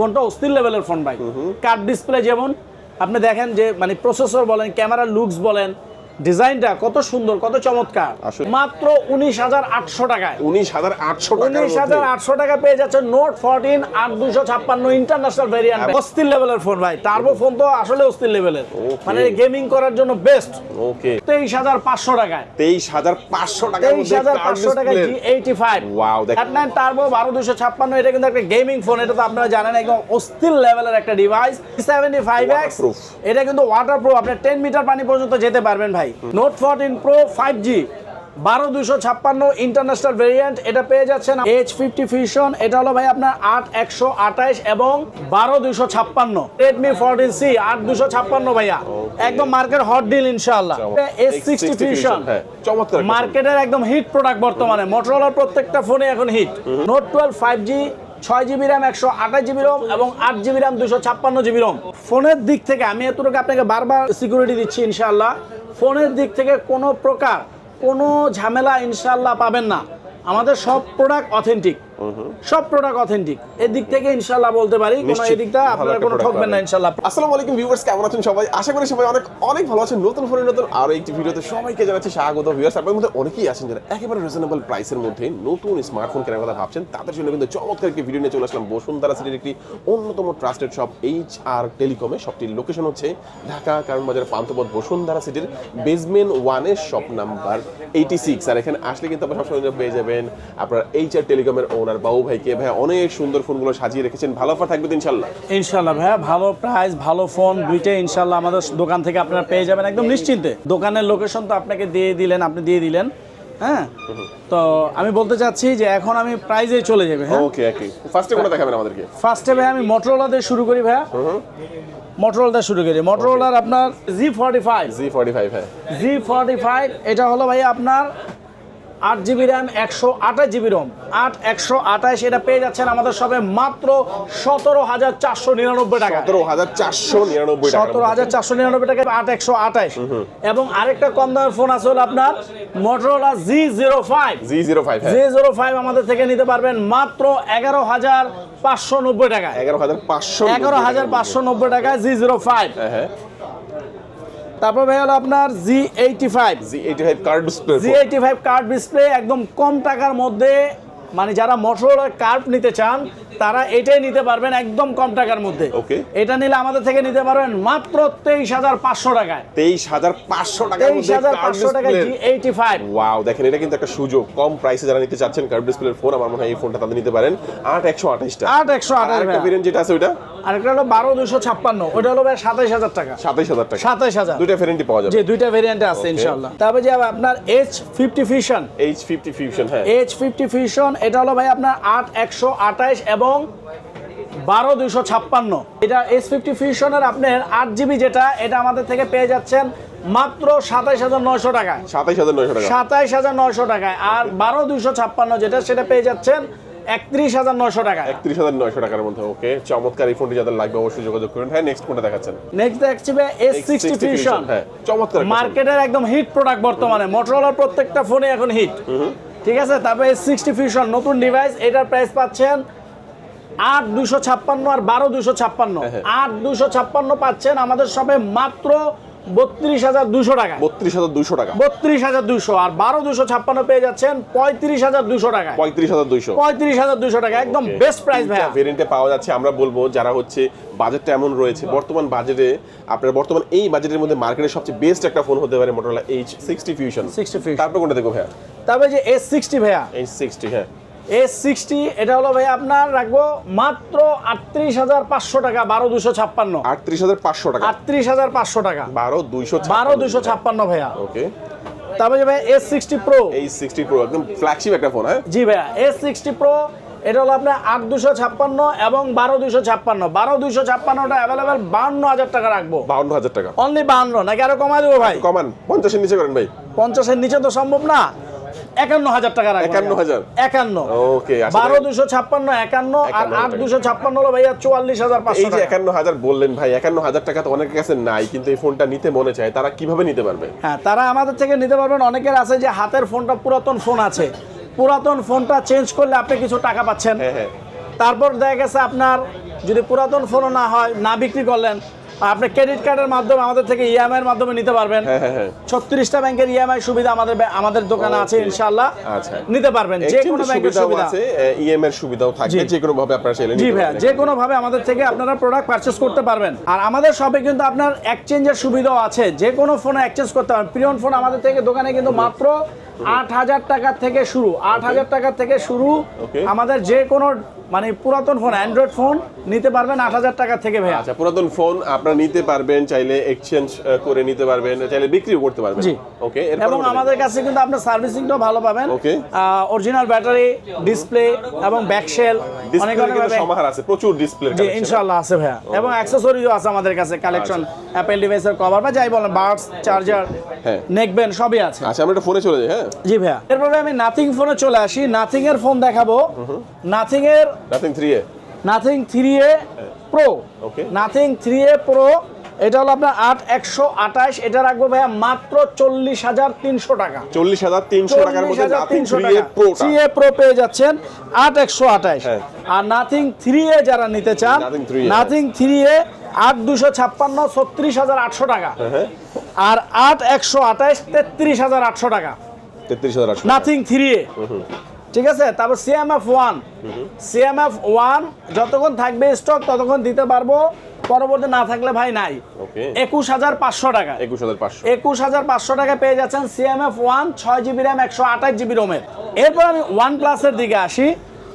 ফোনটা অস্থির লেভেলের ফোন ভাই। কার্ড ডিসপ্লে যেমন আপনি দেখেন যে মানে প্রসেসর বলেন ক্যামেরা লুকস বলেন ডিজাইনটা কত সুন্দর কত চমৎকার। মাত্র উনিশ হাজার আটশো টাকায়। উনিশ হাজার আটশো উনিশ হাজার আটশো টাকা পেয়ে যাচ্ছে নোট ফোরটিন আট দুশো ছাপ্পান্ন ইন্টারন্যাশনাল ভেরিয়েন্ট অস্থির লেভেলের ফোন ভাই টার্বো ফোন তো আসলে অস্থির লেভেলের মানে গেমিং করার জন্য বেস্ট ওকে তেইশ হাজার পাঁচশো টাকায়। তেইশ হাজার পাঁচশো টাকার তেইশ হাজার পাঁচশো টাকা জি এইটি ফাইভ দেখ- নাইন টার্বো বারো দুশো ছাপ্পান্ন এটা কিন্তু একটা গেমিং ফোন এটা তো আপনারা জানেন একদম অস্থির লেভেলের একটা ডিভাইস সেভেন্টি ফাইভ এক্স এটা কিন্তু ওয়াটার প্রুফ আপনি টেন মিটার পানি পর্যন্ত যেতে পারবেন ভাই। Note fourteen pro five G বারো দুশো ছাপ্পান্ন ইন্টারন্যাশনাল ভেরিয়েন্ট এটা পেয়ে যাচ্ছেন এইচ ফিফটি ফিউশন এটা হলো ভাই আপনার আট একশো আঠাইশ এবং বারো দুশো ছাপ্পান্ন। রেডমি ফোরটিন সি আট দুশো ছাপ্পান্ন ভাইয়া। একদম মার্কেট হট ডিল ইনশাল্লাহ এস সিক্সটি ফিউশন। মার্কেটের একদম হিট প্রোডাক্ট বর্তমানে। মোটরোলার প্রত্যেকটা ফোনে এখন hit note twelve five G ছয় জিবি র্যাম একশো আঠাশ জিবি রোম এবং আট জিবি র্যাম দুশো ছাপ্পান্ন জিবি রোম ফোনের দিক থেকে আমি এতটুকু আপনাকে বারবার সিকিউরিটি দিচ্ছি ইনশাল্লাহ ফোনের দিক থেকে কোনো প্রকার কোনো ঝামেলা ইনশাল্লাহ পাবেন না। আমাদের সব প্রোডাক্ট অথেন্টিক সব প্রোডাক্ট অথেন্টিক এদিক থেকে ইনশাল্লাহ বলতে পারি কোনো এদিকটা আপনারা কোনো ঠকবেন না ইনশাল্লাহ আসসালামু আলাইকুম ভিউয়ার্স কেমন আছেন সবাই? আশা করি সবাই অনেক অনেক ভালো আছেন। নতুন ফোনের নতুন আরও একটি ভিডিওতে সবাইকে জানাচ্ছি স্বাগত ভিউয়ার্স আপনার মধ্যে অনেকেই আছেন যারা একেবারে রিজনেবল প্রাইসের মধ্যে নতুন স্মার্টফোন কেনার কথা ভাবছেন। তাদের জন্য কিন্তু চমৎকার একটি ভিডিও নিয়ে চলে আসলাম। বসুন্ধরা সিটির একটি অন্যতম ট্রাস্টেড শপ এইচ আর টেলিকমে শপটির লোকেশন হচ্ছে ঢাকা কারণ বাজার পান্থপথ বসুন্ধরা সিটির বেসমেন্ট ওয়ানের শপ নাম্বার এইটি সিক্স আর এখানে আসলে কিন্তু আপনার সবসময় পেয়ে যাবেন আপনার এইচ আর টেলিকমের ওনার বাবু ভাইকে ভাই অনেক সুন্দর ফোনগুলো সাজিয়ে রেখেছেন। ভালো অফার থাকবে ইনশাল্লাহ ইনশাল্লাহ ভাইয়া ভালো প্রাইস ভালো ফোন দুইটাই ইনশাল্লাহ আমাদের দোকান থেকে আপনারা পেয়ে যাবেন একদম নিশ্চিন্তে। দোকানের লোকেশন তো আপনাকে দিয়ে দিলেন আপনি দিয়ে দিলেন হ্যাঁ? তো আমি বলতে চাচ্ছি যে এখন আমি প্রাইজে চলে যাবে হ্যাঁ? ওকে ওকে ফার্স্টে কোনটা দেখাবেন আমাদেরকে? ফার্স্টে ভাই আমি মোটরোলা দিয়ে শুরু করি ভাইয়া। মোটরোলা দিয়ে শুরু করি। মোটরোলার আপনার G forty five G forty five হ্যাঁ। জি ফর্টি ফাইভ এটা হলো ভাই আপনার আট জিবি র্যাম একশো আঠাশ জিবি রম। আট একশো আঠাশ এটা পেয়ে যাচ্ছেন আমাদের সবে মাত্র সতেরো হাজার চারশো নিরানব্বই টাকা সতেরো হাজার চারশো নিরানব্বই সতেরো হাজার চারশো নিরানব্বই টাকা আট একশো আঠাশ। এবং আরেকটা কম দামের ফোন আছে হলো আপনার Motorola G zero five G zero five G zero five আমাদের থেকে নিতে পারবেন মাত্র এগারো হাজার পাঁচশো নব্বই টাকা এগারো হাজার পাঁচশো এগারো হাজার পাঁচশো নব্বই টাকায় জি জিরো ফাইভ তারপর ভাই হলো আপনার G eighty five G eighty five card display G eighty five card display একদম কম টাকার মধ্যে মানে যারা মোটরোলার কার্ড নিতে চান তারা এটাই নিতে পারবেন একদম কম টাকার মধ্যে। Okay. এটা নিলে আমাদের থেকে নিতে পারবেন মাত্র তেইশ হাজার পাঁচশো টাকায়। তেইশ হাজার পাঁচশো টাকার তেইশ হাজার পাঁচশো টাকা জি এইটি ফাইভ ওয়াও দেখেন এটা কিন্তু একটা সুযোগ। কম প্রাইসে যারা নিতে চাচ্ছেন কার্ড ডিসপ্লের ফোন আমার মনে হয় এই ফোনটা তাদের নিতে পারেন। আট একশো আঠাশটা। আট একশো আঠাশ ভেরিয়েন্ট যেটা আছে ওইটা? আরেকটা হলো বারো দুশো ছাপ্পান্ন। ওটা হলো সাতাইশ হাজার টাকা। সাতাইশ হাজার টাকা। সাতাইশ হাজার। দুইটা ভেরিয়েন্টই পাওয়া যাবে। যে দুইটা ভেরিয়েন্টে আছে. ইনশাল্লাহ তারপরে যে আপনার H fifty fusion H fifty fusion হ্যাঁ। এইচ ফিফটি ফিউশন এটা হলো ভাই আপনার আট একশো আঠাইশ এবং বারো দুশো ছাপ্পান্ন। এটা এস ফিফটি ফিউশনের আপনার আট জিবি যেটা এটা আমাদের থেকে পেয়ে যাচ্ছেন মাত্র সাতাইশ হাজার নয়শো টাকায়। সাতাইশ হাজার নয়শো টাকা। সাতাইশ হাজার নয়শো টাকায়। আর বারো দুশো ছাপ্পান্ন যেটা সেটা পেয়ে যাচ্ছেন একত্রিশ হাজার নয়শো টাকায়। একত্রিশ হাজার নয়শো টাকার মধ্যে ওকে। চমৎকার এই ফোনটি যাদের লাগবে অবশ্যই যোগাযোগ করুন। হ্যাঁ নেক্সট কোনটা দেখাচ্ছেন? নেক্সট দেখছি এস সিক্সটি ফিউশন হ্যাঁ চমৎকার মার্কেটের একদম হিট প্রোডাক্ট বর্তমানে। মোটরোলার প্রত্যেকটা ফোনে এখন হিট ঠিক আছে তারপরে সিক্সটি ফিউশন নতুন ডিভাইস এটার প্রাইস পাচ্ছেন আট দুশো ছাপ্পান্ন আর বারো দুশো ছাপ্পান্ন হ্যাঁ। আট দুশো ছাপ্পান্ন পাচ্ছেন আমাদের সবে মাত্র বত্রিশ হাজার দুশো টাকা বত্রিশ হাজার দুশো টাকা। বত্রিশ হাজার দুশো আর বারো দুশো ছাপ্পান্ন পেয়ে যাচ্ছেন পঁয়ত্রিশ হাজার দুশো টাকা পঁয়ত্রিশ হাজার দুইশো পঁয়ত্রিশ হাজার দুশো টাকা একদম বেস্ট প্রাইস ভাইয়া। ভেরিয়েন্টে পাওয়া যাচ্ছে আমরা বলব যারা হচ্ছে বাজেটটা এমন রয়েছে বর্তমান বাজেটে আপনার বর্তমান এই বাজেটের মধ্যে মার্কেটের সবচেয়ে বেস্ট একটা ফোন হতে পারে Motorola H sixty fusion 60 Fusion। তারপর কোনটা দেখো ভাইয়া? তারপরে যে এস সিক্সটি ভাইয়া। এইচ সিক্সটি হ্যাঁ। এস সিক্সটি এটা হলো ভাই আপনার রাখব মাত্র আটত্রিশ হাজার পাঁচশো টাকা বারো দুশো ছাপ্পান্ন। আটত্রিশ হাজার পাঁচশো টাকা। আটত্রিশ হাজার পাঁচশো টাকা। বারো দুইশো বারো দুশো ছাপ্পান্ন ভাইয়া। ওকে তারপরে ভাই এস সিক্সটি প্রো এই সিক্সটি প্রো একদম ফ্ল্যাগশিপ একটা ফোন হ্যাঁ? জি ভাইয়া এস সিক্সটি প্রো এটা হলো আপনার আট দুশো ছাপ্পান্ন এবং বারো দুশো ছাপ্পান্ন। বারো দুশো ছাপ্পান্নটা অ্যাভেলেবেল বান্ন হাজার টাকা রাখব। বাউন্ন হাজার টাকা। অনলি বান্ন নাকি আরও কমাই দেবো ভাই? কমান পঞ্চাশের নিচে করেন ভাই। পঞ্চাশের নিচে তো সম্ভব না। একান্ন হাজার টাকা রাখব 51,000? একান্ন। ওকে আচ্ছা বারো দুশো ছাপ্পান্ন একান্ন আর আট দুশো ছাপ্পান্ন হলো ভাইয়া চুয়াল্লিশ হাজার পাঁচশো এই যে একান্ন হাজার বললেন ভাই একান্ন হাজার টাকা তো অনেকের কাছে নাই কিন্তু এই ফোনটা নিতে মনে চায় তারা কীভাবে নিতে পারবে? হ্যাঁ তারা আমাদের থেকে নিতে পারবেন। অনেকের আছে যে হাতের ফোনটা পুরাতন ফোন আছে। পুরাতন ফোনটা চেঞ্জ করলে আপনি কিছু টাকা পাচ্ছেন। হ্যাঁ হ্যাঁ। তারপর দেখা গেছে আপনার যদি পুরাতন ফোনও না হয় না বিক্রি করলেন আপনি ক্রেডিট কার্ডের মাধ্যমে আমাদের থেকে ইএমআই এর মাধ্যমে নিতে পারবেন। হ্যাঁ হ্যাঁ হ্যাঁ। ছত্রিশটা ব্যাংকের ইএমআই সুবিধা আমাদের আমাদের দোকানে আছে. ইনশাআল্লাহ। আচ্ছা। নিতে পারবেন যে কোনো ব্যাংকের সুবিধা। আছে ইএম এর সুবিধাও থাকবে যে কোনো ভাবে আপনারা চাইলে জি নিতে পারবেন। যে কোনো ভাবে আমাদের থেকে আপনারা প্রোডাক্ট পারচেস করতে পারবেন। আর আমাদের শপে কিন্তু আপনার এক্সচেঞ্জের সুবিধাও আছে যে কোনো ফোনে এক্সচেঞ্জ করতে পারবেন প্রিয়ন ফোন আমাদের থেকে দোকানে কিন্তু মাত্র আট হাজার টাকা থেকে শুরু আট হাজার টাকা থেকে শুরু আমাদের যে কোনো মানে পুরাতন ফোন অ্যান্ড্রয়েড ফোন নিতে পারবেন আট হাজার টাকা থেকে ভাইয়া। আচ্ছা পুরাতন ফোন আপনারা নিতে পারবেন চাইলে এক্সচেঞ্জ করে নিতে পারবেন চাইলে বিক্রিও করতে পারবেন। জি। ওকে এবং আমাদের কাছে কিন্তু আপনার সার্ভিসিংটাও ভালো পাবেন। Okay. অরিজিনাল ব্যাটারি ডিসপ্লে এবং ব্যাকশেল অনেক অনেক সমাহার আছে প্রচুর ডিসপ্লে জি ইনশাআল্লাহ আছে ভাইয়া। এবং অ্যাক্সেসরিজও আছে আমাদের কাছে কালেকশন অ্যাপেল ডিভাইসের কভার বা যাই বলেন বার্ডস চার্জার হ্যাঁ। নেকবেন সবই আছে। আচ্ছা আমরা একটা ফোনে চলে যাই হ্যাঁ? জি ভাইয়া। এরপরে আমি নাথিং ফোনে চলে আসি। নাথিং এর ফোন দেখাবো। নাথিং এর Nothing three A Nothing three A pro. Nothing three A pro এটা হলো আপনার আট একশো আঠাশ। এটা রাখব ভাইয়া মাত্র চল্লিশ হাজার তিনশো টাকা। চল্লিশ হাজার তিনশো টাকার মধ্যে এ প্রোটা থ্রি এ প্রো পেয়ে যাচ্ছেন আট একশো আঠাশ। হ্যাঁ। আর নাথিং থ্রি এ যারা নিতে চান নাথিং থ্রি এ আট দুশো ছাপ্পান্ন ছত্রিশ হাজার আটশো টাকা। হ্যাঁ। আর আট একশো আঠাশ তেত্রিশ হাজার আটশো টাকা। তেত্রিশ হাজার নাথিং থ্রি ঠিক আছে? তারপর সিএমএফ ওয়ান সিএমএফ ওয়ান যতক্ষণ থাকবে স্টক ততক্ষণ দিতে পারব। পরবর্তী না থাকলে ভাই নাই। একুশ হাজার পাঁচশো টাকা। একুশ হাজার পাঁচশো। একুশ হাজার পাঁচশো টাকা পেয়ে যাচ্ছেন সিএমএফ ওয়ান ছয় জিবি র্যাম একশো আঠাশ জিবি রোমের এরপর আমি ওয়ান প্লাসের দিকে আসি।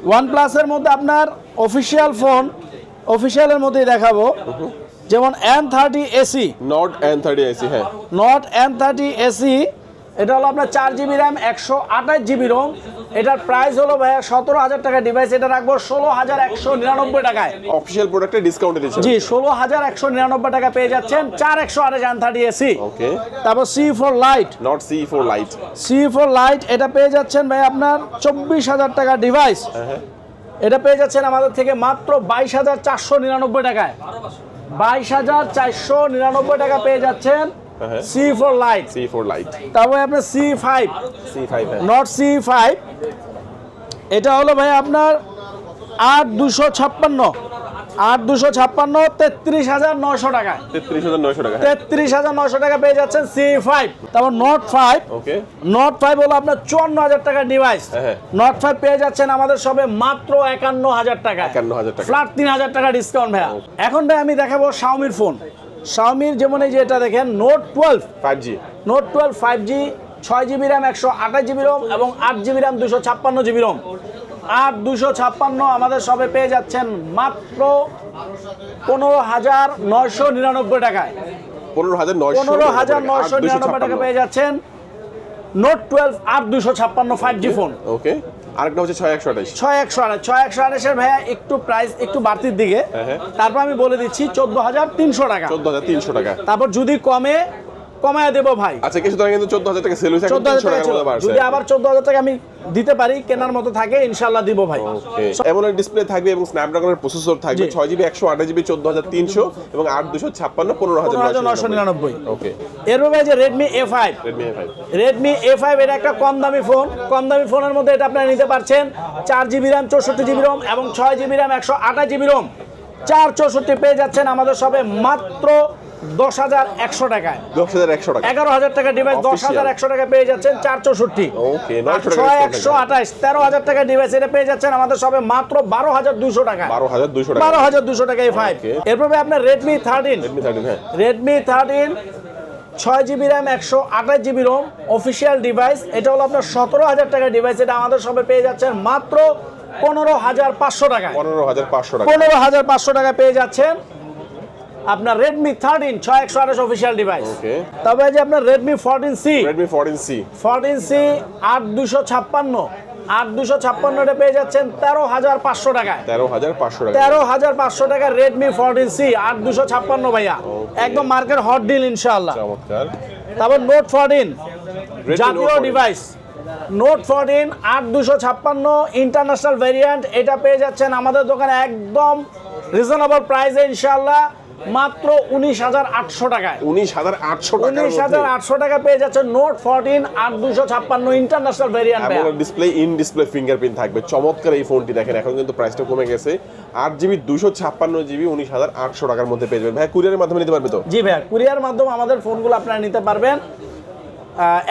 ওয়ান প্লাসের মধ্যে আপনার অফিসিয়াল ফোন অফিসিয়ালের মধ্যেই দেখাবো। যেমন N thirty SE Nord N thirty SE হ্যাঁ। নট এন থার্টি এসি এটা হলো আপনার চার জিবি র্যাম একশো আঠাশ জিবি রোম এটার প্রাইস হলো ভাইয়া সতেরো হাজার টাকা ডিভাইস এটা রাখব ষোলো হাজার একশো নিরানব্বই টাকায়। অফিসিয়াল প্রোডাক্টে ডিসকাউন্ট দিচ্ছে জি ষোলো হাজার একশো নিরানব্বই টাকা পেয়ে যাচ্ছেন চার একশো আঠাশ এন থার্টি এসি ওকে তারপর C four lite Nord C four lite C four lite এটা পেয়ে যাচ্ছেন ভাই আপনার চব্বিশ হাজার টাকা ডিভাইস হ্যাঁ এটা পেয়ে যাচ্ছেন আমাদের থেকে মাত্র বাইশ হাজার চারশো নিরানব্বই টাকায়। বাইশ হাজার চারশো নিরানব্বই টাকা পেয়ে যাচ্ছেন হ্যাঁ। C four lite C four lite তারপরে আপনার C five C five Nord C five এটা হলো ভাই আপনার আট দুশো ছাপ্পান্ন। আট দুশো ছাপ্পান্ন তেত্রিশ হাজার নশো টাকায় তেত্রিশ হাজার নয়শো টাকা হ্যাঁ। তেত্রিশ হাজার নশো টাকা পেয়ে যাচ্ছেন সি ফাইভ তারপর Nord five okay Nord five হলো আপনার চুয়ান্ন হাজার টাকার ডিভাইস। নট ফাইভ পেয়ে যাচ্ছেন আমাদের সবে মাত্র একান্ন হাজার টাকা 51,000 টাকা। ফ্ল্যাট তিন হাজার টাকা ডিসকাউন্ট ভাইয়া। এখন ভাই আমি দেখাবো শাওমির ফোন শাওমির যেমন এই যে এটা দেখেন Note twelve five G Note twelve five G ছয় জিবি র্যাম একশো আঠাশ জিবি রোম এবং আট জিবি র্যাম দুশো ছাপ্পান্ন জিবি রোম আট দুশো ছাপ্পান্ন আমাদের সবে পেয়ে যাচ্ছেন মাত্র পনেরো হাজার নয়শো নিরানব্বই টাকায়। পনেরো হাজার পনেরো হাজার নয়শো নিরানব্বই টাকা পেয়ে যাচ্ছেন নোট টুয়েলভ আট দুশো ছাপ্পান্ন ফাইভ জি ফোন ওকে আরেকটা হচ্ছে ছয় একশো আঠাশ। ছয় একশো আঠাশ ছয় একশো আঠাশের ভাইয়া একটু প্রাইস একটু বাড়তির দিকে। হ্যাঁ, হ্যাঁ। তারপর আমি বলে দিচ্ছি চোদ্দ হাজার তিনশো টাকা। চোদ্দ হাজার তিনশো টাকা। তারপর যদি কমে কমায় দেবো ভাই। আচ্ছা কিছু টাকা কিন্তু চোদ্দ হাজার টাকা সেল হয়েছে চোদ্দ হাজার টাকা। যদি আবার চোদ্দ হাজার টাকা আমি দিতে পারি কেনার মতো থাকে ইনশাল্লাহ দিব ভাই। এমন ডিসপ্লে থাকবে এবং স্ন্যাপড্রাগনের প্রসেসর থাকবে। ছয় জিবি একশো আঠাশ জিবি চোদ্দ হাজার তিনশো এবং আট দুশো ছাপ্পান্ন পনেরো হাজার নশো নিরানব্বই। ওকে এরপর ভাই যে Redmi A five Redmi A five এটা একটা কম দামি ফোন কম দামি ফোনের মধ্যে এটা আপনারা নিতে পারছেন চার জিবি র্যাম চৌষট্টি জিবি রোম এবং ছয় জিবি র্যাম একশো আঠাশ জিবি রোম চার চৌষট্টি পেয়ে যাচ্ছেন আমাদের সবে মাত্র দশ হাজার একশো টাকায়। দশ হাজার একশো টাকা। এগারো হাজার টাকা ডিভাইস দশ হাজার একশো টাকা পেয়ে যাচ্ছেন চার চৌষট্টি Okay, 900 টাকা ছয় একশো আঠাশ তেরো হাজার টাকা ডিভাইস এটা পেয়ে যাচ্ছেন আমাদের সবে মাত্র বারো হাজার দুশো টাকা। বারো হাজার দুশো টাকা। বারো হাজার দুশো টাকা এই ফাইভ. এরপর আপনার রেডমি থার্টিন রেডমি থার্টিন ছয় জিবি র্যাম একশো আঠাশ জিবি রোম অফিসিয়াল ডিভাইস এটা হলো আপনার সতেরো হাজার টাকা ডিভাইস এটা আমাদের সবে পেয়ে যাচ্ছেন মাত্র পনেরো হাজার পাঁচশো টাকায়। পনেরো হাজার পাঁচশো টাকা। পনেরো হাজার পাঁচশো টাকা পেয়ে যাচ্ছেন। আপনার ছয় একশো আঠাশ অফিসিয়াল ডিভাইস Okay. তবে যে আপনার C Redmi fourteen C fourteen C আট দুশো ছাপ্পান্নটা পেয়ে যাচ্ছেন তেরো হাজার পাঁচশো টাকায়। তেরো হাজার পাঁচশো টাকা তেরো হাজার পাঁচশো টাকা রেডমি ফোরটিন সি আট দুশো ছাপ্পান্ন ভাইয়া। একদম মার্কেট হট ডিল ইনশাআল্লাহ। চমৎকার। তারপর নোট ফোরটিন Redmi জাতীয় Note 14 ডিভাইস নোট ফোরটিন আট দুশো ছাপ্পান্ন ইন্টারন্যাশনাল ভেরিয়েন্ট এটা পেয়ে যাচ্ছেন আমাদের দোকানে একদম রিজনেবল প্রাইসে ইনশাআল্লাহ। মাত্র উনিশ হাজার আটশো টাকায়। উনিশ হাজার আটশো উনিশ হাজার আটশো টাকা পেয়ে যাচ্ছে নোট ফোরটিন আট দুশো ছাপ্পান্ন international variant display in display fingerprint থাকবে। চমৎকার এই ফোনটি দেখেন এখন কিন্তু প্রাইসটা কমে গেছে। আট জিবি দুশো ছাপ্পান্ন জিবি উনিশ হাজার আটশো টাকার মধ্যে পেয়ে যাবেন। ভাই কুরিয়ারের মাধ্যমে নিতে পারবে তো? জি ভাইয়া কুরিয়ার মাধ্যমে আমাদের ফোনগুলো আপনারা নিতে পারবেন।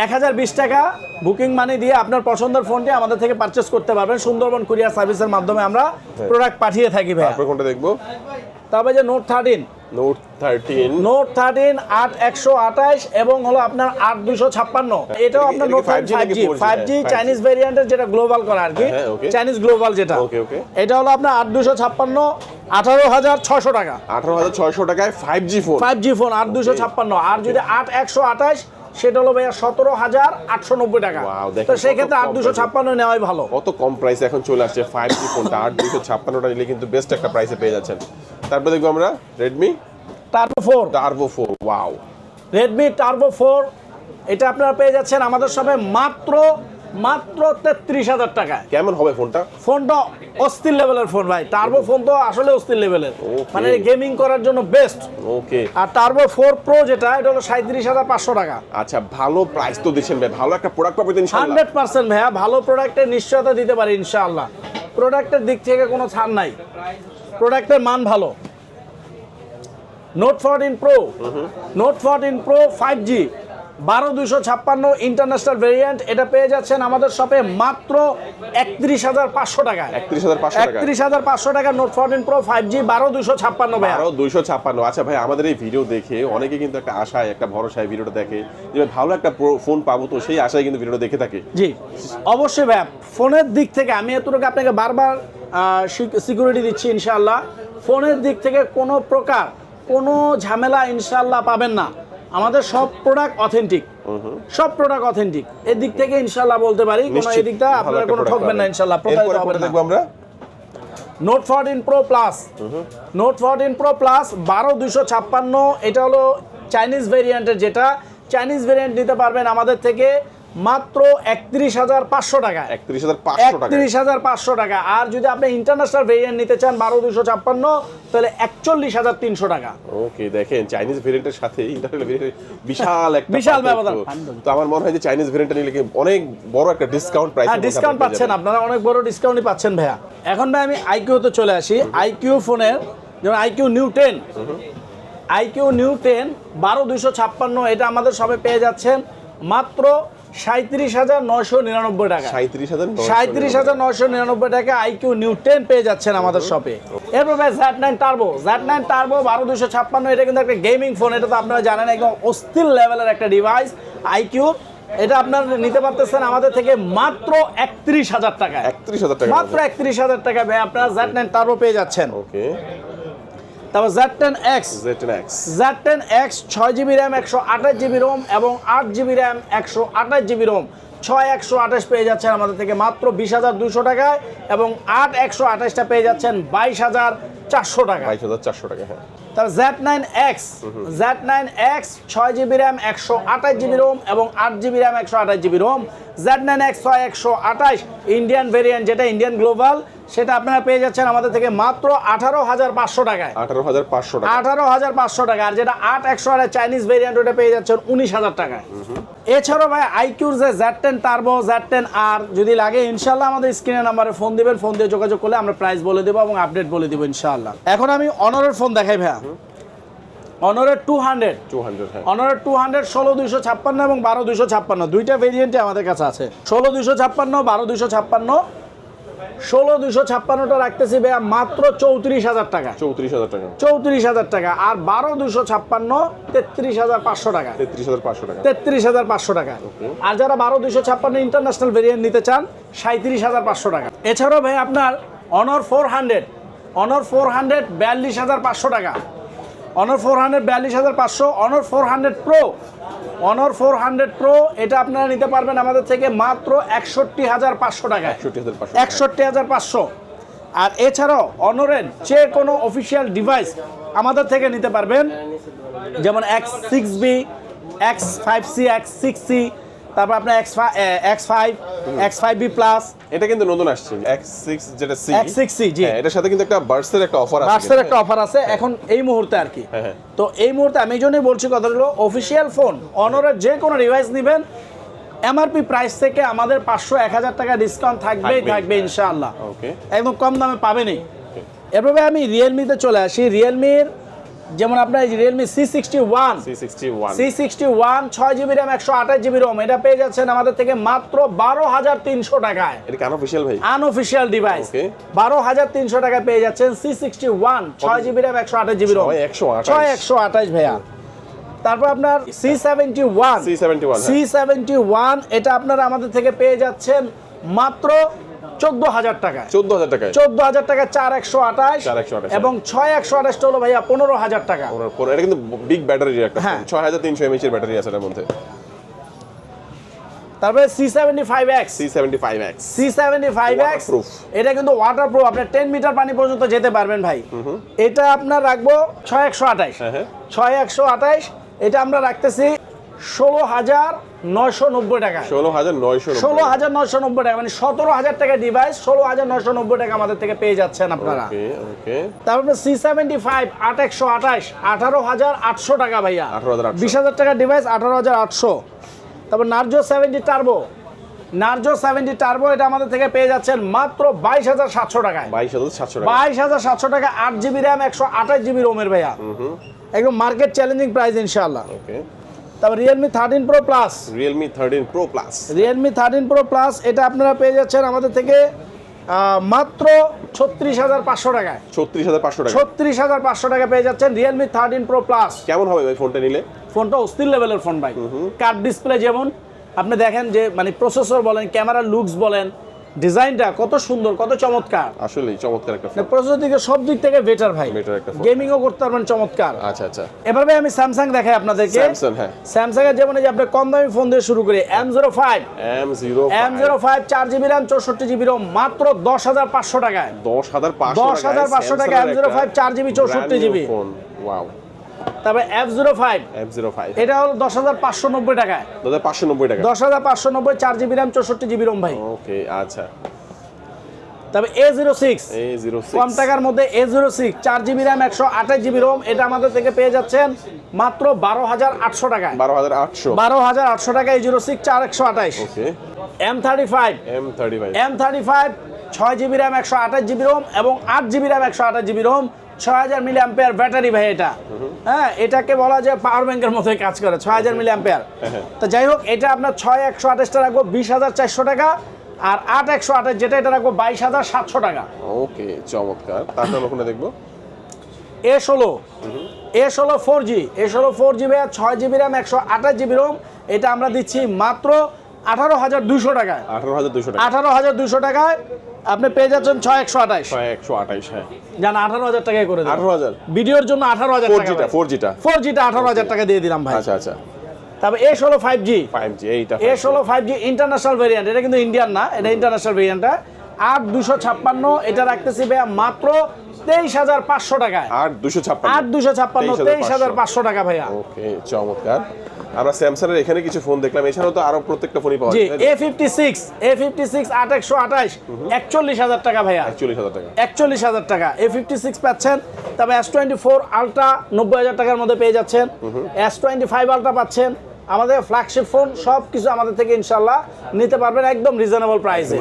এক হাজার বিশ টাকা বুকিং মানি দিয়ে আপনার পছন্দের ফোনটি আমাদের থেকে পারচেস করতে পারবেন। সুন্দরবন কুরিয়ার সার্ভিসের মাধ্যমে আমরা প্রোডাক্ট পাঠিয়ে থাকি তারপর কোনটা দেখব। তবে যে Note thirteen Note thirteen Note thirteen আট একশো আঠাশ এবং হলো আপনার আট দুশো ছাপ্পান্ন। এটাও আপনার নোট ফাইভ 5G ফাইভ নাকি জি ফাইভ জি হ্যাঁ, 5G চাইনিজ ভেরিয়েন্টের যেটা গ্লোবাল করা আর কি হ্যাঁ, চাইনিজ গ্লোবাল যেটা. এটা হলো আপনার আট দুশো ছাপ্পান্ন আঠারো হাজার ছশো টাকা। আঠারো হাজার ছয়শো টাকায় five G phone five G phone আট দুশো ছাপ্পান্ন। আর যদি আট একশো আঠাশ সেটা হলো ভাইয়া সতেরো হাজার আটশো নব্বই টাকা। তো সেক্ষেত্রে আট দুশো ছাপ্পান্ন নেওয়াই ভালো। কত কম প্রাইস এখন চলে আসছে ফাইভ জি ফোনটা আট দুশো ছাপ্পান্নটা নিলে কিন্তু বেস্ট একটা প্রাইসে পেয়ে যাচ্ছেন। তারপরে দেখব আমরা Redmi Turbo four Turbo four wow Redmi Turbo four এটা আপনারা পেয়ে যাচ্ছেন আমাদের সবে মাত্র মাত্র তেত্রিশ হাজার টাকা কেমন হবে ফোনটা? ফোনটা অস্থির লেভেলের ফোন ভাই। টার্বো ফোন তো আসলে অস্থির লেভেলের. মানে গেমিং করার জন্য বেস্ট ওকে আর টার্বো ফোর প্রো যেটা এটা হলো সাঁত্রিশ হাজার পাঁচশো টাকা। আচ্ছা ভালো প্রাইস তো দিচ্ছেন ভাই। ভালো একটা প্রোডাক্ট পাবেন হান্ড্রেড পার্সেন্ট ভাইয়া ভালো প্রোডাক্টের নিশ্চয়তা দিতে পারি ইনশাআল্লাহ। প্রোডাক্টের দিক থেকে কোনো ছাড় নাই। প্রোডাক্টের মান ভালো। Note fourteen pro Note fourteen pro five G বারো দুশো ছাপ্পান্ন ইন্টারন্যাশনাল ভেরিয়েন্ট এটা পেয়ে যাচ্ছেন আমাদের শপে মাত্র একত্রিশ হাজার পাঁচশো টাকা একত্রিশ হাজার পাঁচশো টাকা একত্রিশ হাজার পাঁচশো টাকা Note fourteen pro five G বারো দুশো ছাপ্পান্ন ভাইয়া। আরও দুইশো ছাপ্পান্ন। আচ্ছা ভাই আমাদের এই ভিডিও দেখে অনেকে কিন্তু একটা আশায় একটা ভরসায় ভিডিওটা দেখে যে ভালো একটা ফোন পাবো তো সেই আশায় কিন্তু ভিডিওটা দেখে থাকে। জি। অবশ্যই ভাই ফোনের দিক থেকে আমি এতটুকু আপনাকে বারবার সিকিউরিটি দিচ্ছি ইনশাআল্লাহ। ফোনের দিক থেকে কোনো প্রকার কোনো ঝামেলা ইনশাআল্লাহ পাবেন না। আমাদের সব প্রোডাক্ট অথেন্টিক সব প্রোডাক্ট অথেন্টিক এদিক থেকে ইনশাল্লাহ বলতে পারি কোনো এই এদিকটা ভালো আপনারা কোনো ঠকবেন না ইনশাল্লাহ প্রোডাক্ট প্রতারিত হবেন কোনটা দেখব আমরা। Note fourteen pro plus Note fourteen pro plus বারো দুশো ছাপ্পান্ন এটা হলো চাইনিজ ভেরিয়েন্টের যেটা। চাইনিজ ভেরিয়েন্ট নিতে পারবেন আমাদের থেকে মাত্র একত্রিশ হাজার পাঁচশো টাকায় একত্রিশ হাজার পাঁচশো টাকা। একত্রিশ হাজার পাঁচশো টাকা। আর যদি আপনি ইন্টারন্যাশনাল ভেরিয়েন্ট নিতে চান বারো দুশো ছাপ্পান্ন তাহলে একচল্লিশ হাজার তিনশো টাকা। ওকে দেখেন চাইনিজ ভেরিয়েন্টের সাথে ইন্টারনেট ভেরিয়েন্টের বিশাল একটা বিশাল। ব্যবধান। তো আমার মনে হয় যে চাইনিজ ভেরিয়েন্টটা নিলে কি অনেক বড় একটা ডিসকাউন্ট প্রাইস ডিসকাউন্ট পাচ্ছেন আপনারা অনেক বড় ডিসকাউন্টই পাচ্ছেন ভাইয়া। এখন ভাই আমি আইকিউতে চলে আসি। আইকিউ ফোনের যেমন iQOO Neo ten iQOO Neo ten বারো দুশো ছাপ্পান্ন এটা আমাদের সবে পেয়ে যাচ্ছেন। মাত্র সাঁত্রিশ হাজার নয়শো নিরানব্বই টাকা। সাঁত্রিশ হাজার সাঁত্রিশ হাজার নয়শো নিরানব্বই টাকা আইকিউ নিউ টেন পেয়ে যাচ্ছেন আমাদের শপে এরপর ভাই Z nine Turbo Z nine Turbo বারো দুশো ছাপ্পান্ন এটা কিন্তু একটা গেমিং ফোন এটা তো আপনারা জানেন একদম অস্থির লেভেলের একটা ডিভাইস আইকিউ এটা আপনার নিতে পারতেছেন আমাদের থেকে মাত্র একত্রিশ হাজার টাকায়। একত্রিশ হাজার টাকা মাত্র একত্রিশ হাজার টাকা ভাই আপনারা জ্যাট নাইন টার্বো পেয়ে যাচ্ছেন। ওকে তারপর Z ten X Z X Z ten X ছয় জিবি র্যাম একশো আঠাশ জিবি রোম এবং আট জিবি র্যাম একশো আঠাশ জিবি রোম ছয় একশো আঠাশ পেয়ে যাচ্ছেন আমাদের থেকে মাত্র বিশ হাজার দুশো টাকায় এবং আট একশো আঠাশটা পেয়ে যাচ্ছেন বাইশ হাজার চারশো টাকা বাইশ হাজার চারশো টাকা হ্যাঁ। তারপর Z nine X Z nine X ছয় জিবি র্যাম একশো আঠাশ জিবি রোম এবং আট জিবি র্যাম একশো আঠাশ GB ROM Z nine X ছয় একশো আঠাশ ইন্ডিয়ান ভেরিয়েন্ট যেটা ইন্ডিয়ান গ্লোবাল সেটা আপনারা পেয়ে যাচ্ছেন আমাদের থেকে মাত্র আঠারো হাজার পাঁচশো টাকায়। আঠারো হাজার পাঁচশো টাকা আঠারো হাজার পাঁচশো টাকা আর যেটা আট একশো আর চাইনিজ ভেরিয়েন্ট ওটা পেয়ে যাচ্ছেন উনিশ হাজার টাকায়। এছাড়াও ভাই আইকিউর যে Z ten Turbo Z ten আর যদি লাগে ইনশাল্লাহ আমাদের স্ক্রিনের নাম্বারে ফোন দিবেন ফোন দিয়ে যোগাযোগ করলে আমরা প্রাইস বলে দেবো এবং আপডেট বলে দেবো ইনশাল্লাহ এখন আমি অনরের ফোন দেখাই ভাইয়া। অনরের টু হান্ড্রেড টু হান্ড্রেড অনারের টু হান্ড্রেড ষোলো দুইশো ছাপ্পান্ন এবং বারো দুইশো ছাপ্পান্ন। দুইটা ভেরিয়েন্টে আমাদের কাছে আছে। ষোলো দুইশো ছাপ্পান্ন বারো দুইশো ছাপ্পান্ন। ষোলো দুইশো ছাপ্পান্নটা রাখতেছি ভাইয়া মাত্র চৌত্রিশ হাজার টাকা। চৌত্রিশ হাজার টাকা। চৌত্রিশ হাজার টাকা। আর বারো দুশো ছাপ্পান্ন তেত্রিশ হাজার পাঁচশো টাকা। তেত্রিশ হাজার পাঁচশো টাকা। তেত্রিশ হাজার পাঁচশো টাকা। আর যারা বারো দুশো ছাপ্পান্ন ইন্টারন্যাশনাল ভেরিয়েন্ট নিতে চান সাঁত্রিশ হাজার পাঁচশো টাকা। এছাড়াও ভাই আপনার Honor four hundred Honor four hundred বিয়াল্লিশ হাজার পাঁচশো টাকা। অনর ফোর হান্ড্রেড বিয়াল্লিশ হাজার পাঁচশো Honor four hundred pro Honor four hundred pro এটা আপনারা নিতে পারবেন আমাদের থেকে মাত্র একষট্টি হাজার পাঁচশো টাকা একষট্টি হাজার পাঁচশো একষট্টি হাজার পাঁচশো। আর এছাড়াও অনরের যে কোনো অফিসিয়াল ডিভাইস আমাদের থেকে নিতে পারবেন। যেমন X six B X five C X six C তারপর আপনার X X five X five B plus এটা কিন্তু নতুন আসছে এক্স সিক্স যেটা সি X6C, জি। এটার সাথে কিন্তু একটা বার্সের একটা অফার আছে বার্সের একটা অফার আছে। এখন এই মুহূর্তে আর কি। হ্যাঁ, হ্যাঁ। তো এই মুহূর্তে আমি জন্যই বলছি কথা হলো অফিসিয়াল ফোন অনরের যে কোনো ডিভাইস নেবেন। এমআরপি প্রাইস থেকে আমাদের পাঁচশো এক হাজার টাকা ডিসকাউন্ট থাকবেই। থাকবে ইনশাআল্লাহ। ওকে একদম কম দামে পাবেনই। এভাবে আমি রিয়েলমিতে চলে আসি। রিয়েলমির যেমন আপনার Realme C sixty one C sixty one ছয় জিবি র্যাম একশো আঠাশ জিবি রোম এটা পেয়ে যাচ্ছেন আমাদের থেকে মাত্র বারো হাজার তিনশো টাকায়। এটা কেন অফিসিয়াল ভাই? আনঅফিসিয়াল ডিভাইস বারো হাজার তিনশো টাকায় পেয়ে যাচ্ছেন সি সিক্সটি ওয়ান ছয় জিবি র্যাম একশো আঠাশ জিবি রোম। ছয় একশো আঠাশ। ভাইয়া। তারপর আপনার C seventy one C seventy one C seventy one এটা আপনারা আমাদের থেকে পেয়ে যাচ্ছেন মাত্র চোদ্দ হাজার টাকায়। চোদ্দ হাজার টাকায়। চোদ্দ হাজার টাকা চার একশো আঠাশ এবং ছয় একশো আঠাশটা হলো ভাইয়া পনেরো হাজার টাকা। এটা কিন্তু বিগ ব্যাটারি একটা হ্যাঁ। ছয় হাজার তিনশো এমএইচ এর ব্যাটারি আছে এটার মধ্যে। তারপরে C seventy five X C seventy five X C seventy five X. এটা কিন্তু ওয়াটার প্রুফ আপনার টেন মিটার পানি পর্যন্ত যেতে পারবেন ভাই। এটা আপনার রাখব ছয় একশো আঠাইশ হ্যাঁ হ্যাঁ। ছয় একশো আঠাইশ এটা আমরা রাখতেছি ষোলো হাজার নয়শো নব্বই টাকা। ষোলো হাজার নয়শো ষোলো হাজার নয়শো নব্বই টাকা মানে সতেরো হাজার টাকা ডিভাইস ষোলো হাজার নয়শো নব্বই টাকা আমাদের থেকে পেয়ে যাচ্ছেন আপনারা। তারপরে সি সেভেন্টি ফাইভ আট একশো আঠাশ আঠারো হাজার আটশো টাকা ভাইয়া। 18,800 বিশ হাজার টাকা ডিভাইস আঠারো হাজার আটশো। তারপর Narzo seventy Turbo Narzo seventy Turbo এটা আমাদের থেকে পেয়ে যাচ্ছেন মাত্র বাইশ হাজার সাতশো টাকায়। বাইশ হাজার সাতশো বাইশ হাজার সাতশো টাকা আট জিবি র্যাম একশো আঠাশ জিবি রোমের ভাইয়া। একদম মার্কেট চ্যালেঞ্জিং প্রাইস ইনশাল্লাহ ওকে। তারপর Realme thirteen pro plus Realme thirteen pro plus Realme thirteen pro plus এটা আপনারা পেয়ে যাচ্ছেন আমাদের থেকে মাত্র ছত্রিশ হাজার পাঁচশো টাকায়। ছত্রিশ হাজার পাঁচশো টাকা ছত্রিশ হাজার পাঁচশো টাকা পেয়ে যাচ্ছেন রিয়েলমি থার্টিন প্রো প্লাস কেমন হবে ভাই ফোনটা নিলে? ফোনটা অস্থির লেভেলের ফোন ভাই। কার্ড ডিসপ্লে যেমন আপনি দেখেন যে মানে প্রসেসর বলেন ক্যামেরার লুকস বলেন ডিজাইনটা কত সুন্দর কত চমৎকার। আসলেই চমৎকার একটা ফোন। প্রসেসর দিকে সব দিক থেকে বেটার ভাই। Better একটা phone। গেমিংও করতে পারবেন চমৎকার। আচ্ছা আচ্ছা। এভাবে আমি স্যামসাং দেখাই আপনাদেরকে। স্যামসাং হ্যাঁ। স্যামসাং এর যেমন এই আপনি কম দামি ফোন দিয়ে শুরু করি M zero five M zero M zero five চার জিবি র্যাম চৌষট্টি জিবি রোম মাত্র দশ হাজার পাঁচশো টাকায়। দশ হাজার পাঁচশো দশ হাজার পাঁচশো টাকা এম জিরো ফাইভ চার জিবি চৌষট্টি জিবি ফোন ওয়াও তারপরে F zero five M zero five এটা হলো দশ হাজার পাঁচশো নব্বই টাকায়। দু হাজার পাঁচশো নব্বই টাকা। দশ হাজার পাঁচশো নব্বই চার জিবি র্যাম চৌষট্টি জিবি রোম ভাই। ওকে আচ্ছা। তবে A zero six A zero কম টাকার মধ্যে এ জিরো সিক্স চার জিবি র্যাম একশো আঠাশ জিবি রোম এটা আমাদের থেকে পেয়ে যাচ্ছেন মাত্র বারো হাজার আটশো টাকায়। বারো হাজার আটশো। বারো হাজার আটশো টাকা এ জিরো সিক্স চার একশো আঠাইশ okay. M thirty five M thirty five M thirty five ছয় জিবি র্যাম একশো আঠাশ জিবি রোম এবং আট জিবি র্যাম একশো আঠাশ জিবি রোম ছয় হাজার মিলি অ্যাম্পেয়ার ব্যাটারি ভাই এটা। হ্যাঁ এটাকে বলা যায় পাওয়ার ব্যাংকের মতোই কাজ করে ছয় হাজার মিলি অ্যাম্পেয়ার তো যাই হোক এটা আপনার ছয় একশো আঠাশটা রাখব বিশ হাজার চারশো টাকা আর আট একশো আঠাশ যেটা এটা রাখব বাইশ হাজার সাতশো টাকা। ওকে চমৎকার। তারপর আমরা কোনটা দেখব? এ ষোলো। এ ষোলো ফোর জি এ ষোলো ফোর জিবি আর ছয় জিবি র্যাম একশো আঠাশ জিবি রোম এটা আমরা দিচ্ছি মাত্র আঠারো হাজার দুশো টাকায়। আঠারো হাজার দুশো টাকা। আঠারো হাজার দুশো টাকায় আপনি পেয়ে যাচ্ছেন ছয় একশো আঠাশ। ছয় একশো আঠাশ হ্যাঁ। জান আঠারো হাজার টাকায় করে আঠারো হাজার? ভিডিওর জন্য আঠারো হাজার four zeta four zeta four zeta আঠারো হাজার টাকা দিয়ে দিলাম ভাই। আচ্ছা আচ্ছা। তবে এ ষোলো ফাইভ জি ফাইভ জি এইটা এ ষোলো ফাইভ জি ইন্টারন্যাশনাল ভেরিয়েন্ট এটা কিন্তু ইন্ডিয়ান না এটা ইন্টারন্যাশনাল ভেরিয়েন্টটা আট দুশো ছাপ্পান্ন এটা রাখতেছি ভাইয়া মাত্র তেইশ হাজার পাঁচশো টাকায়। আট দুশো ছাপ্পান্ন। আট দুশো ছাপ্পান্ন তেইশ হাজার পাঁচশো। টাকা ভাইয়া। ওকে চমৎকার। আমরা স্যামসাং এর এখানে কিছু ফোন দেখলাম। এছাড়াও তো আরও প্রত্যেকটা ফোনই পাওয়া যায় A fifty six A fifty six আট একশো আঠাশ একচল্লিশ হাজার টাকা ভাইয়া। একচল্লিশ হাজার টাকা। একচল্লিশ হাজার টাকা। এ ফিফটি সিক্স পাচ্ছেন তবে এস টোয়েন্টি ফোর আলট্রা নব্বই হাজার টাকার মধ্যে পেয়ে যাচ্ছেন। এস টোয়েন্টি ফাইভ আলট্রা পাচ্ছেন আমাদের ফ্ল্যাগশিপ ফোন সব কিছু আমাদের থেকে ইনশাল্লাহ নিতে পারবেন একদম রিজনেবল প্রাইসে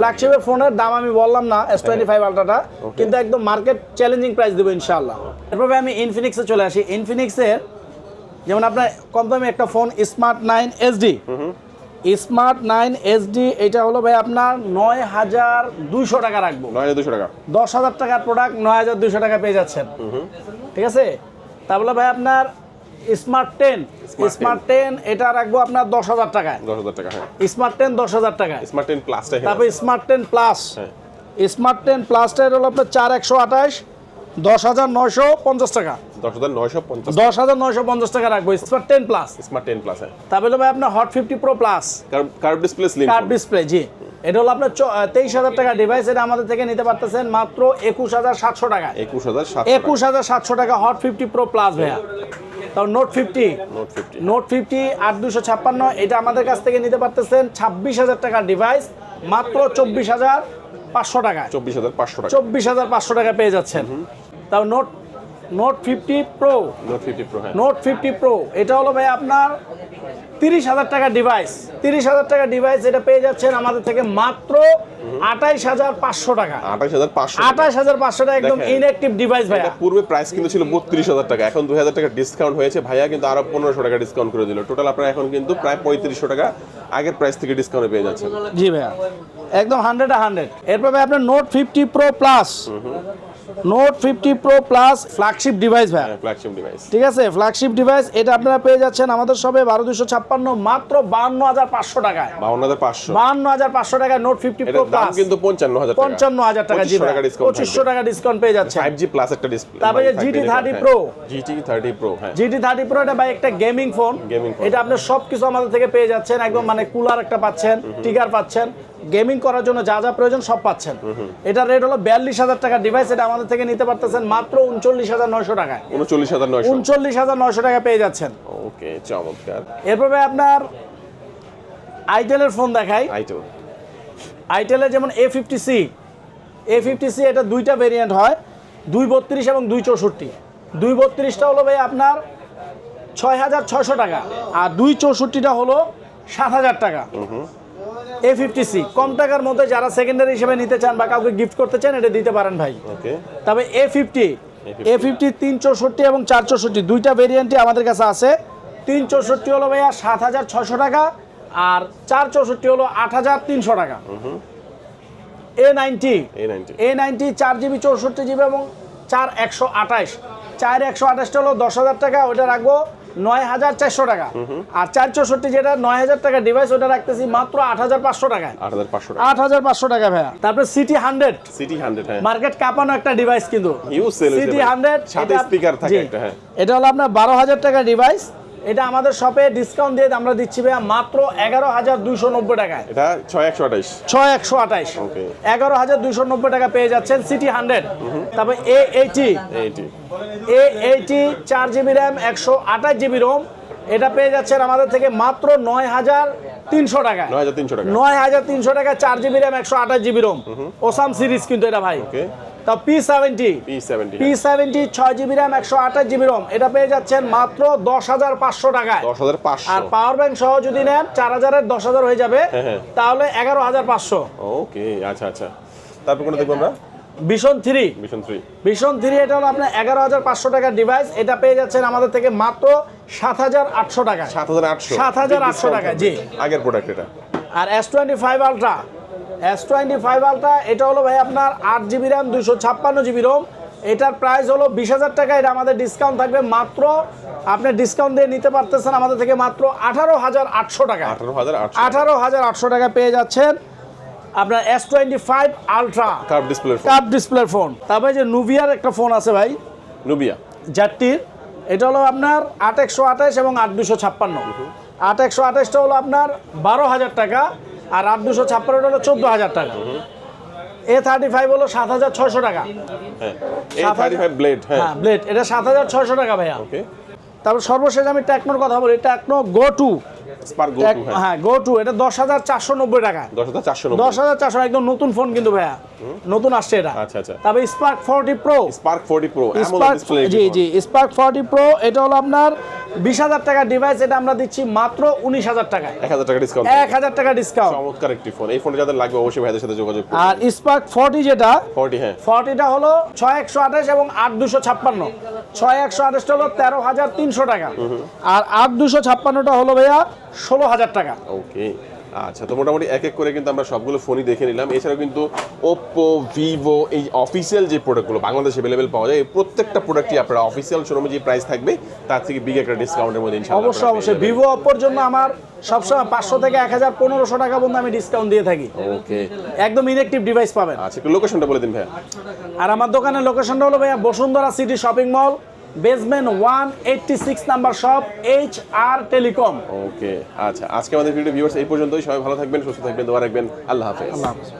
ফ্ল্যাগশিপের ফোনের দাম আমি বললাম না এস টোয়েন্টি ফাইভ আলট্রাটা কিন্তু একদম মার্কেট চ্যালেঞ্জিং প্রাইস দেবো ইনশাল্লাহ এরপরে আমি ইনফিনিক্সে চলে আসি। ইনফিনিক্সের যেমন আপনার কম দামি একটা phone Smart nine HD Smart nine HD এটা হলো ভাই আপনার নয় হাজার দুইশো টাকা রাখব। নয় হাজার দুশো টাকা। দশ হাজার টাকার প্রোডাক্ট নয় হাজার দুইশো টাকা পেয়ে যাচ্ছেন। ঠিক আছে? তারপরে ভাই আপনার স্মার্ট টেন। Smart ten. এটা রাখব আপনার দশ হাজার টাকায়। দশ হাজার টাকা স্মার্ট টেন দশ হাজার টাকায়। স্মার্ট টেন প্লাস তারপর স্মার্ট টেন প্লাস হ্যাঁ। স্মার্ট টেন প্লাসটা হলো আপনার চার একশো আঠাশ দশ হাজার নয়শো পঞ্চাশ টাকা। দশ হাজার নয়শো পঞ্চাশ টাকা। রাখব। Smart ten plus Smart ten plus ভাই আপনার Hot fifty pro plus curve display curved display জি। এটা হলো আপনার তেইশ হাজার টাকা ডিভাইস এটা আমাদের থেকে নিতে পারতেছেন মাত্র একুশ হাজার সাতশো টাকা। একুশ হাজার একুশ হাজার সাতশো টাকা হট ফিফটি প্রো প্লাস ভাইয়া। তাও নোট ফিফটি নোট ফিফটি আট দুশো ছাপ্পান্ন এটা আমাদের কাছ থেকে নিতে পারতেছেন ছাব্বিশ হাজার টাকার ডিভাইস মাত্র চব্বিশ হাজার পাঁচশো টাকায়। চব্বিশ হাজার পাঁচশো টাকা। চব্বিশ হাজার পাঁচশো টাকা পেয়ে যাচ্ছেন। তাও Note Note fifty pro Note fifty pro Note fifty pro এটা হলো ভাই আপনার তিরিশ হাজার টাকা ডিভাইস তিরিশ হাজার টাকা ডিভাইস এটা পেয়ে যাচ্ছেন আমাদের থেকে মাত্র আঠাইশ হাজার পাঁচশো টাকা। আঠাশ হাজার পাঁচশো আঠাশ হাজার পাঁচশো টাকা একদম। ইনঅ্যাক্টিভ ডিভাইস ভাইয়া। পূর্বে প্রাইস কিন্তু ছিল বত্রিশ হাজার টাকা এখন দুই হাজার টাকা ডিসকাউন্ট হয়েছে। ভাইয়া কিন্তু আরও পনেরোশো টাকা ডিসকাউন্ট করে দিল। টোটাল আপনারা এখন কিন্তু প্রায় পঁয়ত্রিশশো টাকা আগের প্রাইস থেকে ডিসকাউন্ট পেয়ে যাচ্ছেন। জি ভাইয়া। একদম হান্ড্রেড হান্ড্রেড এরপর ভাই আপনার Note fifty pro plus Note fifty pro plus flagship device ভাই। ফ্ল্যাগশিপ ডিভাইস ঠিক আছে ফ্ল্যাগশিপ ডিভাইস এটা আপনারা পেয়ে যাচ্ছেন আমাদের সবে বারো দুশো ছাপ্পান্ন মাত্র বান্ন হাজার পাঁচশো টাকায়। বাউন্ন হাজার পাঁচশো। বান্ন হাজার পাঁচশো টাকায় নোট ফিফটি প্রো প্লাস কিন্তু পঞ্চান্ন হাজার পঞ্চান্ন হাজার টাকা জি টাকা ডিসকাউন্ট পঁচিশশো টাকা ডিসকাউন্ট পেয়ে যাচ্ছে ফাইভ জি প্লাস একটা ডিসপ্লে তারপরে GT 30 Pro। GT thirty pro হ্যাঁ। জিটি থার্টি প্রো এটা ভাই একটা গেমিং ফোন Gaming phone। এটা আপনি সব কিছু আমাদের থেকে পেয়ে যাচ্ছেন। একদম মানে কুলার একটা পাচ্ছেন টিকার পাচ্ছেন। গেমিং করার জন্য যা যা প্রয়োজন সব পাচ্ছেন। এটা রেট হলো বিয়াল্লিশ হাজার টাকা ডিভাইস এটা আমাদের থেকে নিতে পারতেছেন মাত্র উনচল্লিশ হাজার নয়শো টাকায়। উনচল্লিশ হাজার নয়শো। উনচল্লিশ হাজার নয়শো টাকা পেয়ে যাচ্ছেন। ওকে চমৎকার। এরপর আপনার আইটেলের ফোন দেখাই। আইটেল আইটেলের যেমন A fifty C A fifty C এটা দুইটা ভেরিয়েন্ট হয় দুই বত্রিশ এবং দুই চৌষট্টি দুই বত্রিশটা হলো ভাই আপনার ছয় হাজার ছয়শো টাকা আর দুই চৌষট্টিটা হলো সাত হাজার টাকা। এ ফিফটি সি কম টাকার মধ্যে যারা সেকেন্ডারি হিসেবে নিতে চান বা কাউকে গিফট করতে চান এটা দিতে পারেন ভাই। তবে এ ফিফটি এ ফিফটি তিন চৌষট্টি এবং চার চৌষট্টি দুইটা ভেরিয়েন্টই আমাদের কাছে আছে। তিন চৌষট্টি হলো ভাইয়া সাত হাজার ছশো টাকা আর চার চৌষট্টি হলো আট হাজার তিনশো টাকা। এ নাইনটি এ নাইনটি চার জিবি চৌষট্টি জিবি এবং চার একশো আঠাশ। চার একশো আঠাশটা হলো দশ হাজার টাকা ওটা রাখব। নয় হাজার চারশো টাকা। আর চার চৌষট্টি যেটা নয় হাজার টাকা ডিভাইস ওটা রাখতেছি মাত্র আট হাজার পাঁচশো টাকায়। আট হাজার পাঁচশো টাকা ভাইয়া। তারপরে সিটি হান্ড্রেড সিটি হান্ড্রেড হ্যাঁ। মার্কেট কাঁপানো একটা ডিভাইস কিন্তু। সিটি। হান্ড্রেড speaker থাকে একটা, হ্যাঁ। এটা হলো আপনার বারো হাজার টাকা ডিভাইস এটা আমাদের শপে ডিসকাউন্ট দিয়ে আমরা দিচ্ছি ভাইয়া মাত্র এগারো হাজার দুইশো নব্বই টাকায়। এটা ছয় একশো আঠাইশ ছয় একশো আঠাইশ এগারো হাজার দুইশো নব্বই টাকা পেয়ে যাচ্ছেন সিটি হান্ড্রেড তারপর এ এইটি এইটি এ এইটি চার জিবি র্যাম একশো আঠাশ জিবি রোম এটা পেয়ে যাচ্ছেন আমাদের থেকে মাত্র নয় হাজার তিনশো টাকা নয় হাজার তিনশো টাকা নয় হাজার তিনশো টাকা চার জিবি র্যাম একশো আঠাশ জিবি রোম ওসাম সিরিজ কিন্তু এটা ভাই। ওকে। তা পি সেভেন্টি পি সেভেন্টি ছয় জিবি র্যাম একশো আঠাশ জিবি রোম এটা পেয়ে যাচ্ছেন মাত্র দশ হাজার পাঁচশো টাকায়। দশ হাজার পাঁচশো। আর পাওয়ার ব্যাংক সহ যদি নেন চার হাজারের দশ হাজার হয়ে যাবে। হ্যাঁ, হ্যাঁ। তাহলে এগারো হাজার পাঁচশো। ওকে আচ্ছা আচ্ছা। তারপর কোনটা দেখব আমরা? Vision three Vision three Vision three এটা হলো আপনার এগারো হাজার পাঁচশো টাকার ডিভাইস এটা পেয়ে যাচ্ছেন আমাদের থেকে মাত্র সাত হাজার আটশো টাকা সাত হাজার আটশো। 7,800 টাকা, জি। আগের প্রোডাক্ট এটা। আর S twenty five Ultra S twenty five Ultra এটা হলো ভাই আপনার আট জিবি র্যাম দুশো ছাপ্পান্ন জিবি রোম এটার প্রাইস হলো বিশ হাজার টাকা এটা আমাদের ডিসকাউন্ট থাকবে মাত্র আপনি ডিসকাউন্ট দিয়ে নিতে পারতেছেন আমাদের থেকে মাত্র আঠারো হাজার আটশো টাকা। আঠারো হাজার আটশো আঠারো হাজার আটশো টাকা পেয়ে যাচ্ছেন আপনার S twenty five Ultra curve display curve ডিসপ্লের ফোন তারপরে যে নুভিয়ার একটা ফোন আছে ভাই নুবিয়া জাতটির এটা হলো আপনার আট একশো আঠাশ এবং আট দুশো ছাপ্পান্ন। আট একশো আঠাশটা হলো আপনার বারো হাজার টাকা। আর আট দুশো ছাপ্পান্নটা হলো চোদ্দ হাজার টাকা। এ থার্টি ফাইভ হলো সাত হাজার ছয়শো টাকা। হ্যাঁ। থার্টি ফাইভ ব্লেড হ্যাঁ। হ্যাঁ ব্লেড এটা সাত হাজার ছয়শো টাকা ভাইয়া। তারপর সর্বশেষ আমি টেকনোর কথা বলি টেকনো গো টু হ্যাঁ। হ্যাঁ গো টু এটা দশ হাজার চারশো নব্বই টাকা। দশ হাজার চারশো একদম নতুন ফোন কিন্তু ভাইয়া। নতুন আসছে এটা। আচ্ছা, আচ্ছা। তবে Spark forty pro Spark forty pro Spark জি জি স্পার্ক ফর্টি প্রো এটা হলো আপনার বিশ হাজার টাকার ডিভাইস এটা আমরা দিচ্ছি মাত্র উনিশ হাজার টাকায়। এক হাজার টাকা ডিসকাউন্ট এক হাজার টাকা ডিসকাউন্ট চমৎকার একটি ফোন এই ফোনটা যাদের লাগবে অবশ্যই ভাইদের সাথে যোগাযোগ আর স্পার্ক ফর্টি যেটা ফোর্টি হ্যাঁ। ফর্টিটা হলো ছয় একশো আঠাশ এবং আট দুশো ছাপ্পান্ন। ছয় একশো আঠাশটা হলো তেরো হাজার তিনশো টাকা। আর আট দুশো ছাপ্পান্নটা হলো ভাইয়া ষোলো হাজার টাকা। ওকে। আচ্ছা তো মোটামুটি এক এক করে কিন্তু আমরা সবগুলো ফোনই দেখে নিলাম। এছাড়াও কিন্তু ওপ্পো ভিভো এই অফিসিয়াল যে প্রোডাক্টগুলো বাংলাদেশে অ্যাভেলেবেল পাওয়া যায় এই প্রত্যেকটা প্রোডাক্টই আপনারা অফিসিয়াল শোরুমে যে প্রাইস থাকবে তার থেকে বিগ একটা ডিসকাউন্টের মধ্যে অবশ্যই অবশ্যই। ভিভো অপোর জন্য আমার সবসময় পাঁচশো থেকে এক হাজার পনেরোশো টাকা পর্যন্ত আমি ডিসকাউন্ট দিয়ে থাকি। ওকে। একদম ইনেকটিভ ডিভাইস পাবেন। আচ্ছা একটু লোকেশনটা বলে দিন ভাইয়া। আর আমার দোকানের লোকেশনটা হলো ভাইয়া Bashundhara City shopping mall basement one eighty six number shop H R telecom okay আচ্ছা আজকে আমাদের ভিডিও ভিউয়ার্স এই পর্যন্তই। সবাই ভালো থাকবেন সুস্থ থাকবেন দোয়া রাখবেন। আল্লাহ হাফেজ। আল্লাহ হাফেজ।